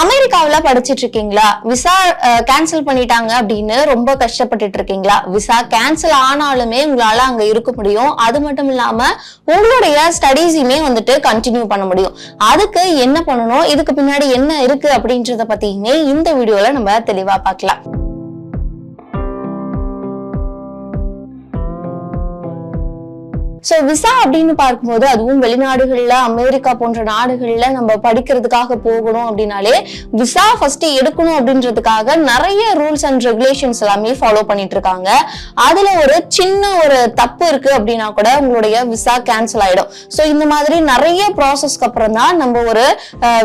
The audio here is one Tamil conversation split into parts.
அமெரிக்காவில் படிச்சுட்டு இருக்கீங்களா? விசா கேன்சல் பண்ணிட்டாங்க அப்படின்னு ரொம்ப கஷ்டப்பட்டுட்டு இருக்கீங்களா? விசா கேன்சல் ஆனாலுமே உங்களால அங்க இருக்க முடியும். அது மட்டும் இல்லாம உங்களுடைய ஸ்டடீஸையுமே வந்துட்டு கண்டினியூ பண்ண முடியும். அதுக்கு என்ன பண்ணணும்? இதுக்கு பின்னாடி என்ன இருக்கு அப்படின்றத பத்தியுமே இந்த வீடியோல நம்ம தெளிவா பார்க்கலாம். ஸோ விசா அப்படின்னு பார்க்கும்போது அதுவும் வெளிநாடுகள்ல அமெரிக்கா போன்ற நாடுகள்ல நம்ம படிக்கிறதுக்காக போகணும் அப்படின்னாலே விசா ஃபர்ஸ்ட் எடுக்கணும் அப்படின்றதுக்காக நிறைய ரூல்ஸ் அண்ட் ரெகுலேஷன்ஸ் எல்லாமே ஃபாலோ பண்ணிட்டு இருக்காங்க அதுல ஒரு சின்ன ஒரு தப்பு இருக்கு அப்படின்னா கூட உங்களுடைய விசா கேன்சல் ஆயிடும். ஸோ இந்த மாதிரி நிறைய ப்ராசஸ்க்கு அப்புறம் தான் நம்ம ஒரு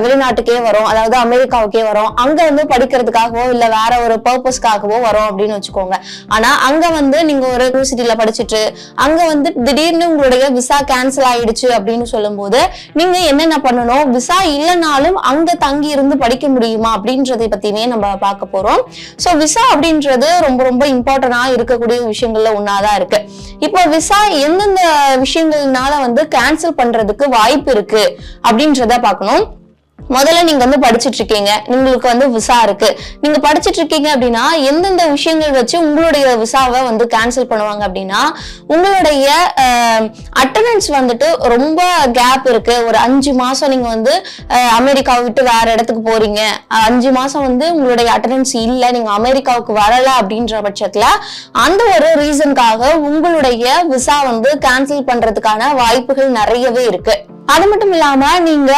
வெளிநாட்டுக்கே வரோம். அதாவது அமெரிக்காவுக்கே வரோம். அங்க வந்து படிக்கிறதுக்காகவோ இல்ல வேற ஒரு பர்பஸ்க்காகவோ வரோம் அப்படின்னு வச்சுக்கோங்க. ஆனா அங்க வந்து நீங்க ஒரு யூனிவர்சிட்டியில படிச்சுட்டு அங்க வந்து திடீர்னு உங்களுடைய விசா கேன்சல் ஆயிடுச்சு அப்படின்னு சொல்லும் போது நீங்க என்னென்ன பண்ணணும்? விசா இல்லைனாலும் அங்க தங்கி இருந்து படிக்க முடியுமா? அப்படின்றதை பத்தியுமே நம்ம பார்க்க போறோம். சோ விசா அப்படின்றது ரொம்ப ரொம்ப இம்பார்ட்டன்டா இருக்கக்கூடிய விஷயங்கள்ல ஒன்னாதான் இருக்கு. இப்போ விசா எந்தெந்த விஷயங்கள்னால வந்து கேன்சல் பண்றதுக்கு வாய்ப்பு இருக்கு அப்படின்றத பார்க்கணும். முதல்ல நீங்க வந்து படிச்சுட்டு இருக்கீங்க உங்களுக்கு வந்து விசா இருக்கு. நீங்க படிச்சுட்டு இருக்கீங்க அப்படின்னா எந்தெந்த விஷயங்கள் வச்சு உங்களுடைய விசாவை வந்து கேன்சல் பண்ணுவாங்க அப்படின்னா உங்களுடைய அட்டண்டன்ஸ் வந்துட்டு ரொம்ப கேப் இருக்கு. ஒரு அஞ்சு மாசம் நீங்க வந்து அமெரிக்காவை விட்டு வேற இடத்துக்கு போறீங்க. அஞ்சு மாசம் வந்து உங்களுடைய அட்டண்டன்ஸ் இல்ல. நீங்க அமெரிக்காவுக்கு வரல அப்படின்ற பட்சத்துல அந்த ஒரு ரீசனுக்காக உங்களுடைய விசா வந்து கேன்சல் பண்றதுக்கான வாய்ப்புகள் நிறையவே இருக்கு. அது மட்டும் இல்லாம நீங்க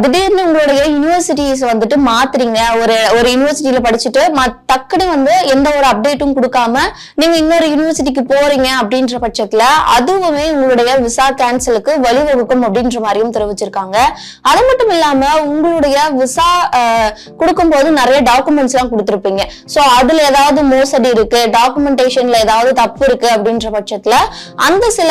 திடீர்னு உங்களுடைய யூனிவர்சிட்டிஸ் வந்துட்டு மாத்துறீங்க. ஒரு ஒரு யூனிவர்சிட்டியில படிச்சுட்டு ம- டக்குனு வந்து எந்த ஒரு அப்டேட்டும் கொடுக்காம நீங்க இன்னொரு யூனிவர்சிட்டிக்கு போறீங்க அப்படின்ற பட்சத்துல அதுவுமே உங்களுடைய விசா கேன்சலுக்கு வழிவகுக்கும் அப்படின்ற மாதிரியும் தெரிவிச்சிருக்காங்க. அது மட்டும் இல்லாம உங்களுடைய விசா கொடுக்கும் போது நிறைய டாக்குமெண்ட்ஸ் எல்லாம் கொடுத்துருப்பீங்க. சோ அதுல ஏதாவது மோசடி இருக்கு டாக்குமெண்டேஷன்ல ஏதாவது தப்பு இருக்கு அப்படின்ற பட்சத்துல அந்த சில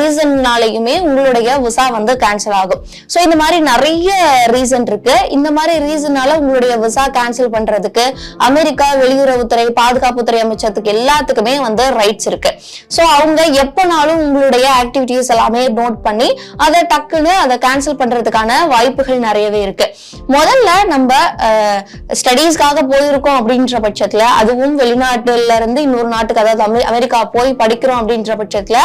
ரீசன்னாலையுமே உங்களுடைய விசா வந்து கேன்சல் ஆகும். ஸோ இந்த மாதிரி நிறைய ரீசன் இருக்கு. இந்த மாதிரி ரீசனால உங்களுடைய விசா கேன்சல் பண்றதுக்கு அமெரிக்கா வெளியுறவுத்துறை பாதுகாப்புத்துறை அமைச்சத்துக்கு எல்லாத்துக்குமே வந்து ரைட்ஸ் இருக்கு. ஸோ அவங்க எப்போனாலும் உங்களுடைய ஆக்டிவிட்டிஸ் எல்லாமே நோட் பண்ணி அதை டக்குன்னு அதை கேன்சல் பண்றதுக்கான வாய்ப்புகள் நிறையவே இருக்கு. முதல்ல நம்ம ஸ்டடீஸ்க்காக போயிருக்கோம் அப்படின்ற பட்சத்துல அதுவும் வெளிநாட்டுல இருந்து இன்னொரு நாட்டுக்கு அதாவது அமெரிக்கா போய் படிக்கிறோம் அப்படின்ற பட்சத்துல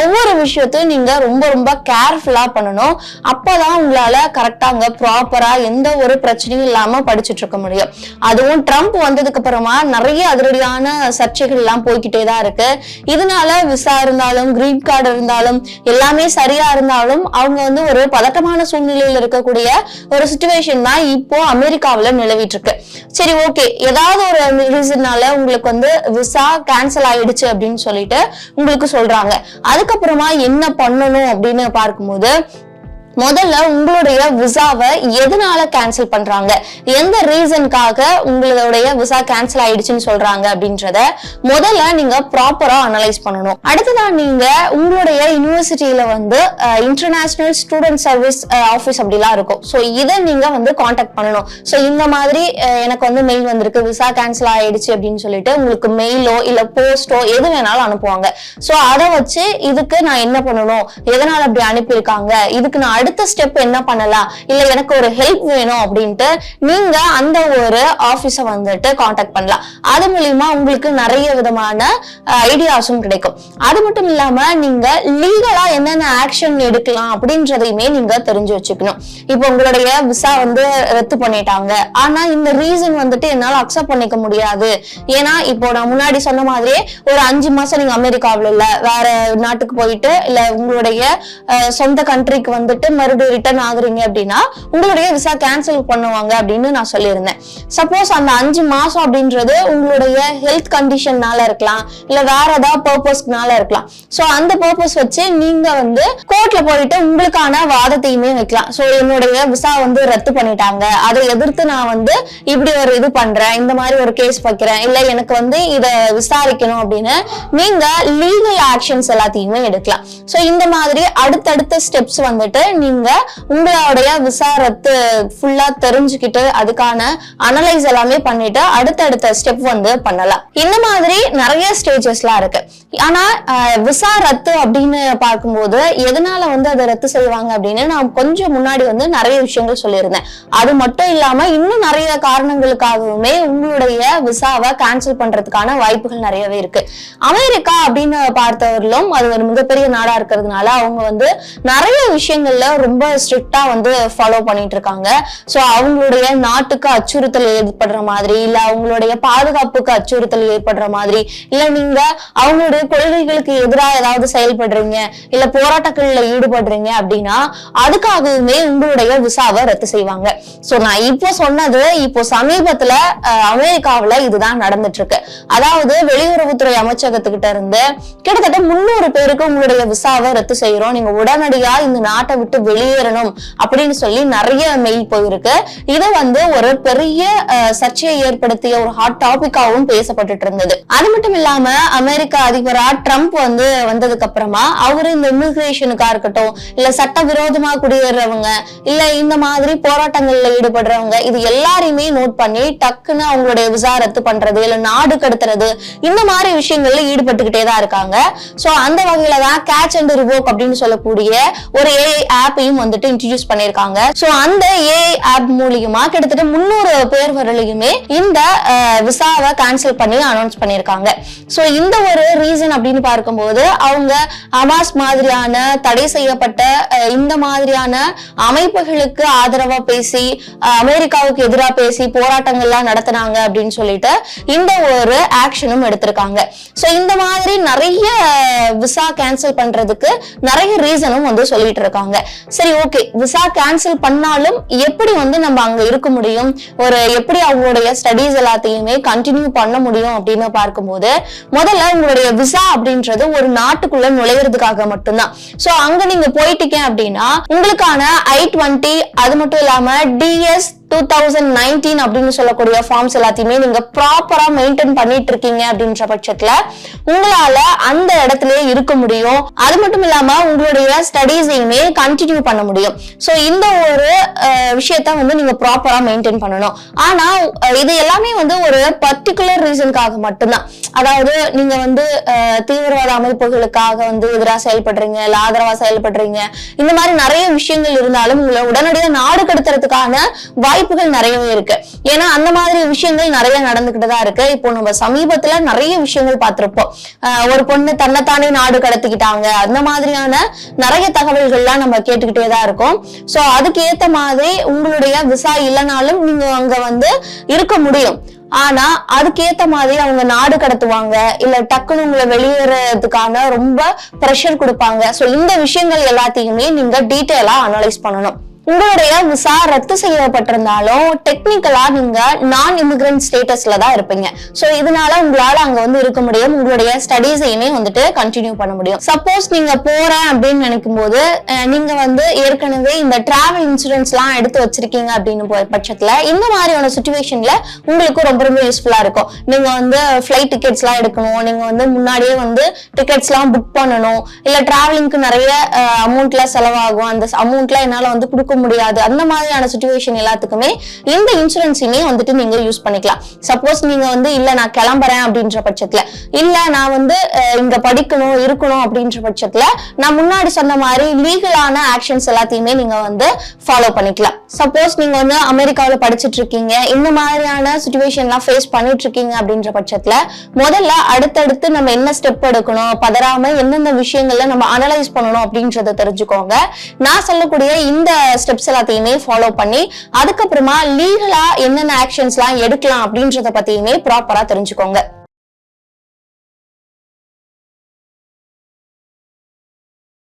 ஒவ்வொரு விஷயத்தையும் நீங்க ரொம்ப ரொம்ப கேர்ஃபுல்லா பண்ணணும். அப்பதான் உங்களால கரெக்டா அங்க ப்ராப்பரா எந்த ஒரு பிரச்சனையும் இல்லாம படிச்சுட்டு இருக்க முடியும். அதுவும் ட்ரம்ப் வந்ததுக்கு அப்புறமா நிறைய அதிரடியான சர்ச்சைகள் எல்லாம் போய்கிட்டே தான் இருக்கு. இதனால விசா இருந்தாலும் கிரீன் கார்டு இருந்தாலும் எல்லாமே சரியா இருந்தாலும் அவங்க வந்து ஒரு பதட்டமான சூழ்நிலையில இருக்கக்கூடிய ஒரு சுச்சுவேஷன் தான் இப்போ அமெரிக்காவில் நிலவிட்டு இருக்கு. சரி ஓகே ஏதாவது ஒரு ரீசன்னால உங்களுக்கு வந்து விசா கேன்சல் ஆயிடுச்சு அப்படின்னு சொல்லிட்டு உங்களுக்கு சொல்றாங்க. அதுக்கப்புறமா என்ன பண்ணணும் அப்படின்னு பார்க்கும்போது முதல்ல உங்களுடைய விசாவை எதனால கேன்சல் பண்றாங்க? எந்த ரீசனுக்காக உங்களுடைய விசா கேன்சல் ஆயிடுச்சுன்னு சொல்றாங்க அப்படின்றத முதல்ல நீங்க ப்ராப்பரா அனலைஸ் பண்ணணும். அடுத்ததான் நீங்க உங்களுடைய யூனிவர்சிட்டியில வந்து இன்டர்நேஷனல் ஸ்டூடெண்ட் சர்வீஸ் ஆஃபீஸ் அப்படிலாம் இருக்கும். ஸோ இதை நீங்க வந்து காண்டாக்ட் பண்ணணும். ஸோ இந்த மாதிரி எனக்கு வந்து மெயில் வந்திருக்கு விசா கேன்சல் ஆயிடுச்சு அப்படின்னு சொல்லிட்டு உங்களுக்கு மெயிலோ இல்ல போஸ்டோ எது வேணாலும் அனுப்புவாங்க. ஸோ அதை வச்சு இதுக்கு நான் என்ன பண்ணணும்? எதனால அப்படி அனுப்பியிருக்காங்க? இதுக்கு நான் அடுத்த ஸ்டெப் என்ன பண்ணலாம்? இல்ல எனக்கு ஒரு ஹெல்ப் வேணும் அப்படின்ட்டு நீங்க அந்த ஒரு ஆபீஸ வந்துட்டு காண்டாக்ட் பண்ணலாம். அது மூலியமா உங்களுக்கு நிறைய விதமான ஐடியாஸும் கிடைக்கும். அது மட்டும் இல்லாம நீங்க லீகலா என்னென்ன ஆக்ஷன் எடுக்கலாம் அப்படின்றதையுமே நீங்க தெரிஞ்சு வச்சுக்கணும். இப்போ உங்களுடைய விசா வந்து ரத்து பண்ணிட்டாங்க. ஆனா இந்த ரீசன் வந்துட்டு என்னால அக்செப்ட் பண்ணிக்க முடியாது. ஏன்னா இப்போ நான் முன்னாடி சொன்ன மாதிரியே ஒரு அஞ்சு மாசம் நீங்க அமெரிக்காவில் இல்ல வேற நாட்டுக்கு போயிட்டு இல்ல உங்களுடைய சொந்த கண்ட்ரிக்கு வந்துட்டு மறுபடியும் ரிட்டர்ன் ஆகுறீங்க அப்படின்னா உங்களுடைய விசா கேன்சல் பண்ணுவாங்க அப்படின்னு நான் சொல்லியிருந்தேன். சப்போஸ் அந்த அஞ்சு மாசம் அப்படின்றது உங்களுடைய ஹெல்த் கண்டிஷன்னால இருக்கலாம் இல்ல வேற ஏதாவது பர்பஸ்க்குனால இருக்கலாம். சோ அந்த பர்பஸ் வச்சு நீங்க வந்து கோர்ட்ல போயிட்டு உங்களுக்கான வாதத்தையுமே வைக்கலாம். சோ என்னுடைய விசா வந்து ரத்து பண்ணிட்டாங்க. அதை எதிர்த்து நான் வந்து இப்படி ஒரு இது பண்றேன் இந்த மாதிரி ஒரு கேஸ் வைக்கிறேன் இல்ல எனக்கு வந்து இத விசாரிக்கணும் அப்படின்னு நீங்க லீகல் ஆக்ஷன்ஸ் எல்லாத்தையுமே எடுக்கலாம். சோ இந்த மாதிரி அடுத்தடுத்த ஸ்டெப்ஸ் வந்துட்டு நீங்க உங்களுடைய விசா ரத்து ஃபுல்லா தெரிஞ்சுக்கிட்டு அதுக்கான அனலைஸ் எல்லாமே பண்ணிட்டு அடுத்தடுத்த ஸ்டெப் வந்து பண்ணலாம். இந்த மாதிரி நிறைய ஸ்டேஜஸ்லாம் இருக்கு. ஆனா விசா ரத்து அப்படின்னு பார்க்கும்போது எதனால வந்து அதை ரத்து செய்வாங்க அப்படின்னு நான் கொஞ்சம் முன்னாடி வந்து நிறைய விஷயங்கள் சொல்லியிருந்தேன். அது மட்டும் இல்லாம இன்னும் நிறைய காரணங்களுக்காகவுமே உங்களுடைய விசாவை கேன்சல் பண்றதுக்கான வாய்ப்புகள் நிறையவே இருக்கு. அமெரிக்கா அப்படின்னு பார்த்தவர்களும் அது ஒரு மிகப்பெரிய நாடா இருக்கிறதுனால அவங்க வந்து நிறைய விஷயங்கள்ல ரொம்ப ஸ்ட்ரிக்டா வந்து ஃபாலோ பண்ணிட்டு இருக்காங்க ஸோ அவங்களுடைய நாட்டுக்கு அச்சுறுத்தல் ஏற்படுற மாதிரி இல்ல அவங்களுடைய பாதுகாப்புக்கு அச்சுறுத்தல் ஏற்படுற மாதிரி இல்ல நீங்க அவங்களுடைய கொள்கைகளுக்கு எதிராக ஏதாவது செயல்படுறீங்க இல்ல போராட்டங்கள்ல ஈடுபடுறீங்க அப்படின்னா அதுக்காகவுமே உங்களுடைய விசாவை ரத்து செய்வாங்க. சோ நான் இப்போ சொன்னது இப்போ சமீபத்துல அமெரிக்காவில இதுதான் நடந்துட்டு இருக்கு அதாவது வெளியுறவுத்துறை அமைச்சகத்துக்கிட்ட இருந்து கிட்டத்தட்ட முன்னூறு பேருக்கு உங்களுடைய விசாவை ரத்து செய்யறோம். நீங்க உடனடியா இந்த நாட்டை விட்டு வெளியேறணும் அப்படின்னு சொல்லி நிறைய மெயில் போயிருக்கு. இது வந்து ஒரு பெரிய சர்ச்சையை ஏற்படுத்திய ஒரு ஹாட் டாபிக்காவும் பேசப்பட்டுட்டு இருந்தது. அது மட்டும் இல்லாம அமெரிக்க அதிபரா ட்ரம்ப் வந்து வந்ததுக்கு அப்புறமா அவரு இந்த இமிகிரேஷனுக்கா இருக்கட்டும் இல்ல சட்ட விரோதமா குடியேறவங்க இல்ல இந்த மாதிரி போராட்டங்கள்ல ஈடுபடுறவங்க இது எல்லாரையுமே நோட் பண்ணி டக்குன்னு அவங்களுடைய விசா ரத்து பண்றது இல்ல நாடு கடத்துறது இந்த மாதிரி விஷயங்கள்ல ஈடுபட்டுக்கிட்டே தான் இருக்காங்க. சோ அந்த வகையில தான் கேட்ச் அண்ட் ரிவோக் அப்படின்னு சொல்லக்கூடிய ஒரு ஏஐ ஆப்பையும் வந்துட்டு இன்ட்ரடியூஸ் பண்ணிருக்காங்க சோ அந்த ஏஐ ஆப் மூலியமா கிட்டத்தட்ட முன்னூறு பேர் வரலையுமே இந்த விசாவை கேன்சல் பண்ணி அனௌன்ஸ் பண்ணிருக்காங்க சோ இந்த ஒரு ரீசன் அப்படின்னு பார்க்கும்போது அவங்க அமாஸ் மாதிரியான தடை செய்யப்பட்ட இந்த மாதிரியான அமைப்புகளுக்கு ஆதரவா பேசி அமெரிக்காவுக்கு எதிராக பேசி போராட்டங்கள்லாம் நடத்தினாங்க அப்படின்னு சொல்லிட்டு இந்த ஒரு ஆக்ஷனும் எடுத்திருக்காங்க. சோ இந்த மாதிரி நிறைய விசா கேன்சல் பண்றதுக்கு நிறைய ரீசனும் வந்து சொல்லிட்டு இருக்காங்க. சரி ஓகே விசா கேன்சல் பண்ணாலும் எப்படி வந்து நம்ம அங்க இருக்க முடியும்? ஒரு எப்படி அவங்களுடைய ஸ்டடீஸ் எல்லாத்தையுமே கண்டினியூ பண்ண முடியும் அப்படின்னு பார்க்கும்போது முதல்ல உங்களுடைய விசா அப்படின்றது ஒரு நாட்டுக்குள்ள நுழையிறதுக்காக மட்டும்தான். சோ அங்க நீங்க போயிட்டீங்க அப்படின்னா உங்களுக்கான ஐ டுவெண்ட்டி அது மட்டும் இல்லாம டிஎஸ் டூ தௌசண்ட் நைன்டீன் அப்படின்னு சொல்லக்கூடிய ஃபார்ம்ஸ் எல்லாத்தையுமே நீங்க ப்ராப்பரா மெயின்டைன் பண்ணிட்டு இருக்கீங்க அப்படின்ற பட்சத்துல உங்களால அந்த இடத்துல இருக்க முடியும். அது மட்டும் இல்லாம உங்களுடைய ஸ்டடீஸையுமே கண்டினியூ பண்ண முடியும். ஸோ இந்த ஒரு விஷயத்த வந்து நீங்க ப்ராப்பரா மெயின்டைன் பண்ணணும். ஆனா இது எல்லாமே வந்து ஒரு பர்டிகுலர் ரீசனுக்காக மட்டும்தான். அதாவது நீங்க வந்து தீவிரவாத அமைப்புகளுக்காக வந்து எதிராக செயல்படுறீங்க இல்ல ஆதரவா செயல்படுறீங்க இந்த மாதிரி நிறைய விஷயங்கள் இருந்தாலும் உங்களை உடனடியாக நாடு கடத்துறதுக்கான வாய்ப்புகள் நிறையவே இருக்கு. ஏன்னா அந்த மாதிரி விஷயங்கள் நிறைய நடந்துகிட்டு தான் இருக்கு. இப்போ நம்ம சமீபத்துல நிறைய விஷயங்கள் பார்த்திருப்போம். ஒரு பொண்ணு தன்னைத்தானே நாடு கடத்திக்கிட்டாங்க. அந்த மாதிரியான நிறைய தகவல்கள்லாம் நம்ம கேட்டுக்கிட்டே தான் இருக்கோம். சோ அதுக்கு ஏத்த மாதிரி உங்களுடைய விசா இல்லைனாலும் நீங்க அங்க வந்து இருக்க முடியும். ஆனா அதுக்கேத்த மாதிரி அவங்க நாடு கடத்துவாங்க. இல்ல டக்குன்னு உங்களை வெளியேறதுக்கான ரொம்ப ப்ரெஷர் கொடுப்பாங்க. சோ இந்த விஷயங்கள் எல்லாத்தையுமே நீங்க டீட்டெயிலா அனலைஸ் பண்ணணும். உங்களுடைய விசா ரத்து செய்யப்பட்டிருந்தாலும் டெக்னிக்கலா நீங்க நான் இமிகிரண்ட் ஸ்டேட்டஸ்ல தான் இருப்பீங்க. சோ இதனால உங்களால அங்க வந்து இருக்க முடியும். உங்களுடைய ஸ்டடீஸையுமே வந்துட்டு கண்டினியூ பண்ண முடியும். சப்போஸ் நீங்க போறேன் அப்படின்னு நினைக்கும் போது நீங்க வந்து ஏற்கனவே இந்த டிராவல் இன்சூரன்ஸ் எல்லாம் எடுத்து வச்சிருக்கீங்க அப்படின்னு பட்சத்துல இந்த மாதிரியான சுச்சுவேஷன்ல உங்களுக்கு ரொம்ப ரொம்ப யூஸ்ஃபுல்லா இருக்கும். நீங்க வந்து ஃபிளைட் டிக்கெட்ஸ் எல்லாம் எடுக்கணும். நீங்க வந்து முன்னாடியே வந்து டிக்கெட்ஸ் எல்லாம் புக் பண்ணணும். இல்ல டிராவலிங்க்கு நிறைய அமௌண்ட்ல செலவாகும். அந்த அமௌண்ட்ல என்னால வந்து கொடுக்க முடியாது. அந்த மாதிரியான சுச்சுவேஷன் எல்லாத்துக்குமே இந்த இன்சூரன்ஸையுமே வந்துட்டு நீங்க யூஸ் பண்ணிக்கலாம். சப்போஸ் நீங்க வந்து இல்ல நான் கிளம்புறேன் அப்படின்ற பட்சத்துல இல்ல நான் வந்து இங்க படிக்கணும் இருக்கணும் அப்படின்ற பட்சத்துல நான் முன்னாடி சொன்ன மாதிரி லீகலான ஆக்ஷன்ஸ் எல்லாத்தையுமே நீங்க வந்து ஃபாலோ பண்ணிக்கலாம். சப்போஸ் நீங்க வந்து அமெரிக்காவில் படிச்சுட்டு இருக்கீங்க இந்த மாதிரியான சுச்சுவேஷன்லாம் ஃபேஸ் பண்ணிட்டு இருக்கீங்க அப்படின்ற பட்சத்துல முதல்ல அடுத்தடுத்து நம்ம என்ன ஸ்டெப் எடுக்கணும் பதறாம எந்தெந்த விஷயங்கள்ல நம்ம அனலைஸ் பண்ணணும் அப்படின்றத தெரிஞ்சுக்கோங்க. நான் சொல்லக்கூடிய இந்த ஸ்டெப்ஸ் எல்லாத்தையுமே ஃபாலோ பண்ணி அதுக்கப்புறமா லீகலா என்னென்ன ஆக்ஷன்ஸ்லாம் எடுக்கலாம் அப்படின்றத பத்தியுமே ப்ராப்பரா தெரிஞ்சுக்கோங்க.